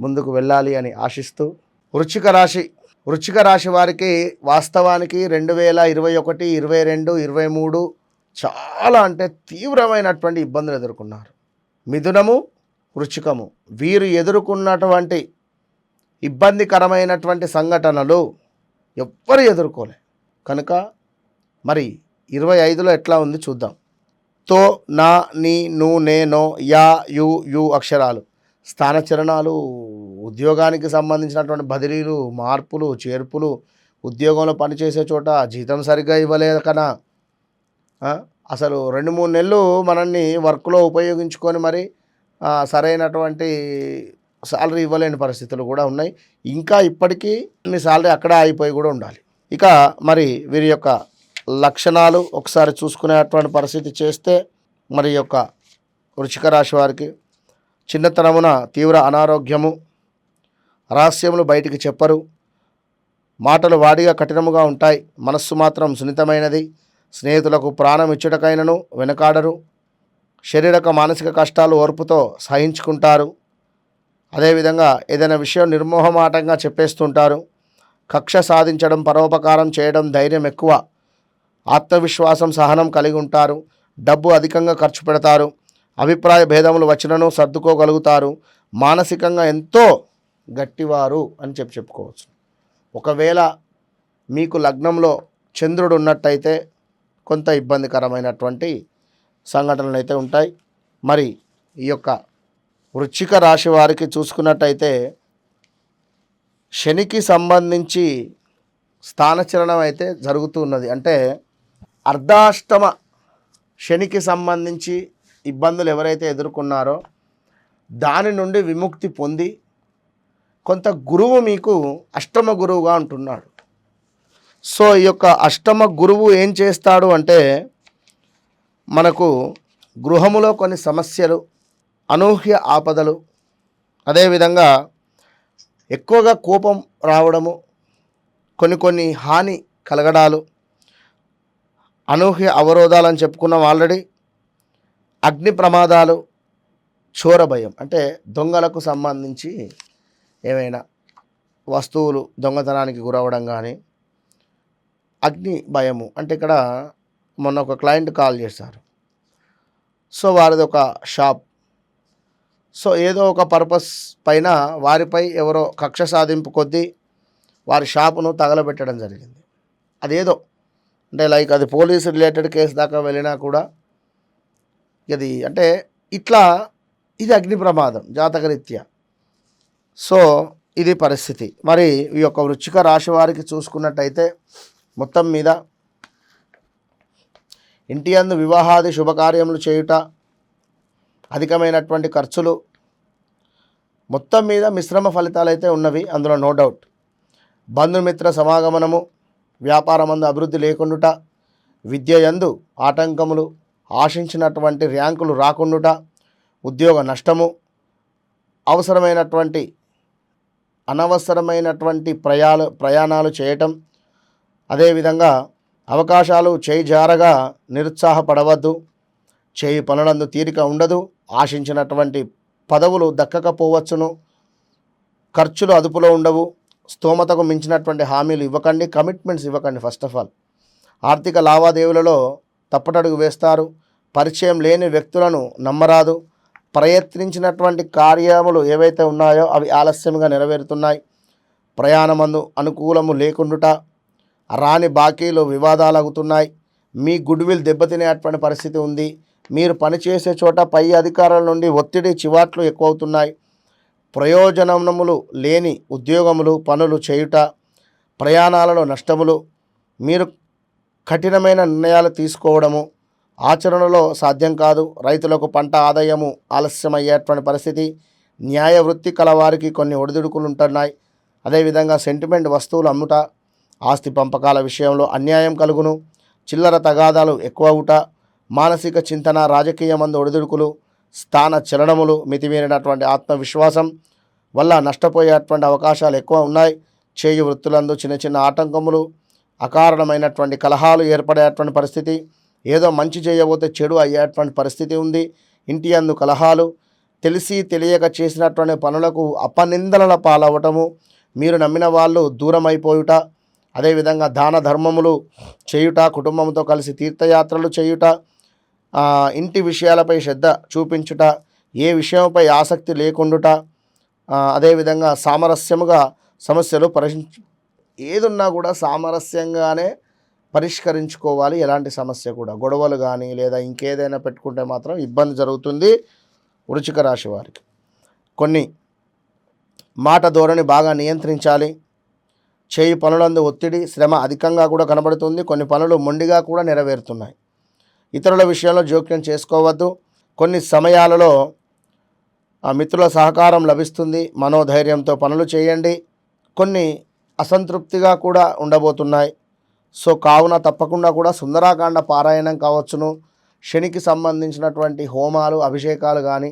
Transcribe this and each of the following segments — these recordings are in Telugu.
ముందుకు వెళ్ళాలి అని ఆశిస్తూ వృచ్చిక రాశి వృచ్చిక రాశి వారికి వాస్తవానికి రెండు వేల ఇరవై ఒకటి ఇరవై రెండు ఇరవై మూడు చాలా అంటే తీవ్రమైనటువంటి ఇబ్బందులు ఎదుర్కొన్నారు. మిథునము వృచ్చికము. వీరు ఎదుర్కొన్నటువంటి ఇబ్బందికరమైనటువంటి సంఘటనలు ఎవ్వరు ఎదుర్కోలే. కనుక మరి ఇరవై ఐదులో ఎట్లా ఉంది చూద్దాం. తో నా నీ ను నేనో యా యు యు అక్షరాలు. స్థానచరణాలు ఉద్యోగానికి సంబంధించినటువంటి బదిలీలు మార్పులు చేర్పులు ఉద్యోగంలో పనిచేసే చోట జీతం సరిగ్గా ఇవ్వలేదు కదా అసలు రెండు మూడు నెలలు మనల్ని వర్క్లో ఉపయోగించుకొని మరి సరైనటువంటి సాలరీ ఇవ్వలేని పరిస్థితులు కూడా ఉన్నాయి. ఇంకా ఇప్పటికీ మీ సాలరీ అక్కడ అయిపోయి కూడా ఉండాలి. ఇక మరి వీరి యొక్క లక్షణాలు ఒకసారి చూసుకునేటువంటి పరిస్థితి చేస్తే మరి యొక్క వృచ్చిక రాశి వారికి చిన్నతనమున తీవ్ర అనారోగ్యము రహస్యములు బయటికి చెప్పరు. మాటలు వాడిగా కఠినముగా ఉంటాయి. మనస్సు మాత్రం సున్నితమైనది. స్నేహితులకు ప్రాణం ఇచ్చుటకైనను వెనకాడరు. శారీరక మానసిక కష్టాలు ఓర్పుతో సహించుకుంటారు. అదేవిధంగా ఏదైనా విషయం నిర్మోహమాటంగా చెప్పేస్తుంటారు. కక్ష సాధించడం పరోపకారం చేయడం ధైర్యం ఎక్కువ. ఆత్మవిశ్వాసం సహనం కలిగి ఉంటారు. డబ్బు అధికంగా ఖర్చు పెడతారు. అభిప్రాయ భేదములు వచ్చినను సర్దుకోగలుగుతారు. మానసికంగా ఎంతో గట్టివారు అని చెప్పి చెప్పుకోవచ్చు. ఒకవేళ మీకు లగ్నంలో చంద్రుడు ఉన్నట్టయితే కొంత ఇబ్బందికరమైనటువంటి సంఘటనలు అయితే ఉంటాయి. మరి ఈ యొక్క వృచ్చిక రాశి వారికి చూసుకున్నట్టయితే శనికి సంబంధించి స్థానచలనం అయితే జరుగుతూ ఉన్నది. అంటే అర్ధాష్టమ శనికి సంబంధించి ఇబ్బందులు ఎవరైతే ఎదుర్కొన్నారో దాని నుండి విముక్తి పొంది కొంత గురువు మీకు అష్టమ గురువుగా ఉంటున్నాడు సో ఈ యొక్క అష్టమ గురువు ఏం చేస్తాడు అంటే మనకు గృహములో కొన్ని సమస్యలు అనూహ్య ఆపదలు అదేవిధంగా ఎక్కువగా కోపం రావడము కొన్ని కొన్ని హాని కలగడాలు అనూహ్య అవరోధాలు అని చెప్పుకున్నాం ఆల్రెడీ. అగ్ని ప్రమాదాలు చోర భయం అంటే దొంగలకు సంబంధించి ఏమైనా వస్తువులు దొంగతనానికి గురవడం కానీ అగ్ని భయము అంటే ఇక్కడ మొన్న ఒక క్లయింట్ కాల్ చేశారు. సో వారిది ఒక షాప్. సో ఏదో ఒక పర్పస్ పైన వారిపై ఎవరో కక్ష సాధింపు కొద్దీ వారి షాపును తగలబెట్టడం జరిగింది. అదేదో అంటే లైక్ అది పోలీస్ రిలేటెడ్ కేసు దాకా వెళ్ళినా కూడా ఇది అంటే ఇట్లా ఇది అగ్ని ప్రమాదం జాతకరీత్యా. సో ఇది పరిస్థితి. మరి ఈ యొక్క వృచ్చిక రాశి వారికి చూసుకున్నట్టయితే మొత్తం మీద ఇంటి అందు వివాహాది శుభకార్యములు చేయుట అధికమైనటువంటి ఖర్చులు మొత్తం మీద మిశ్రమ ఫలితాలు అయితే ఉన్నవి అందులో నో డౌట్. బంధుమిత్ర సమాగమనము వ్యాపారమందు అభివృద్ధి లేకుండుట విద్య యందు ఆటంకములు ఆశించినటువంటి ర్యాంకులు రాకుండుట ఉద్యోగ నష్టము అవసరమైనటువంటి అనవసరమైనటువంటి ప్రయాలు ప్రయాణాలు చేయటం అదేవిధంగా అవకాశాలు చేయి జారగా నిరుత్సాహపడవద్దు చేయి పనులందు తీరిక ఉండదు ఆశించినటువంటి పదవులు దక్కకపోవచ్చును ఖర్చులు అదుపులో ఉండవు స్తోమతకు మించినటువంటి హామీలు ఇవ్వకండి కమిట్మెంట్స్ ఇవ్వకండి ఫస్ట్ ఆఫ్ ఆల్. ఆర్థిక లావాదేవీలలో తప్పటడుగు వేస్తారు. పరిచయం లేని వ్యక్తులను నమ్మరాదు. ప్రయత్నించినటువంటి కార్యములు ఏవైతే ఉన్నాయో అవి ఆలస్యంగా నెరవేరుతున్నాయి. ప్రయాణమందు అనుకూలము లేకుండుట రాని బాకీలు వివాదాలగుతున్నాయి. మీ గుడ్ విల్ దెబ్బతినేటువంటి పరిస్థితి ఉంది. మీరు పనిచేసే చోట పై అధికారుల నుండి ఒత్తిడి చివాట్లు ఎక్కువ అవుతున్నాయి ప్రయోజనములు లేని ఉద్యోగములు పనులు చేయుట ప్రయాణాలలో నష్టములు. మీరు కఠినమైన నిర్ణయాలు తీసుకోవడము ఆచరణలో సాధ్యం కాదు. రైతులకు పంట ఆదాయము ఆలస్యమయ్యేటువంటి పరిస్థితి. న్యాయ వృత్తి కలవారికి కొన్ని ఒడిదుడుకులు ఉంటున్నాయి అదేవిధంగా సెంటిమెంట్ వస్తువులు అమ్ముట ఆస్తి పంపకాల విషయంలో అన్యాయం కలుగును. చిల్లర తగాదాలు ఎక్కువ అవుట మానసిక చింతన రాజకీయ మందు ఒడిదుడుకులు స్థాన చలనములు మితిమీరినటువంటి ఆత్మవిశ్వాసం వల్ల నష్టపోయేటువంటి అవకాశాలు ఎక్కువ ఉన్నాయి. చేయి వృత్తులందు చిన్న చిన్న ఆటంకములు అకారణమైనటువంటి కలహాలు ఏర్పడేటువంటి పరిస్థితి ఏదో మంచి చేయబోతే చెడు అయ్యేటువంటి పరిస్థితి ఉంది. ఇంటి అందు కలహాలు తెలిసి తెలియక చేసినటువంటి పనులకు అపనిందనల పాలవటము మీరు నమ్మిన వాళ్ళు దూరం అయిపోయుట అదేవిధంగా దాన ధర్మములు చేయుట కుటుంబంతో కలిసి తీర్థయాత్రలు చేయుట ఇంటి విషయాలపై శ్రద్ధ చూపించుట ఏ విషయంపై ఆసక్తి లేకుండుట అదేవిధంగా సామరస్యముగా సమస్యలు పరిష్ ఏదున్నా కూడా సామరస్యంగానే పరిష్కరించుకోవాలి ఎలాంటి సమస్య కూడా. గొడవలు కానీ లేదా ఇంకేదైనా పెట్టుకుంటే మాత్రం ఇబ్బంది జరుగుతుంది వృచిక రాశి వారికి. కొన్ని మాట ధోరణి బాగా నియంత్రించాలి. చేయి పనులందు ఒత్తిడి శ్రమ అధికంగా కూడా కనబడుతుంది. కొన్ని పనులు మొండిగా కూడా నెరవేరుతున్నాయి. ఇతరుల విషయంలో జోక్యం చేసుకోవద్దు. కొన్ని సమయాలలో ఆ మిత్రుల సహకారం లభిస్తుంది. మనోధైర్యంతో పనులు చేయండి. కొన్ని అసంతృప్తిగా కూడా ఉండబోతున్నాయి. సో కావున తప్పకుండా కూడా సుందరాకాండ పారాయణం కావచ్చును. శనికి సంబంధించినటువంటి హోమాలు అభిషేకాలు కానీ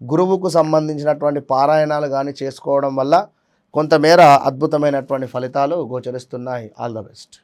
గురువుకు సంబంధించినటువంటి పారాయణాలు కానీ చేసుకోవడం వల్ల కొంతమేర అద్భుతమైనటువంటి ఫలితాలు గోచరిస్తున్నాయి. All the best.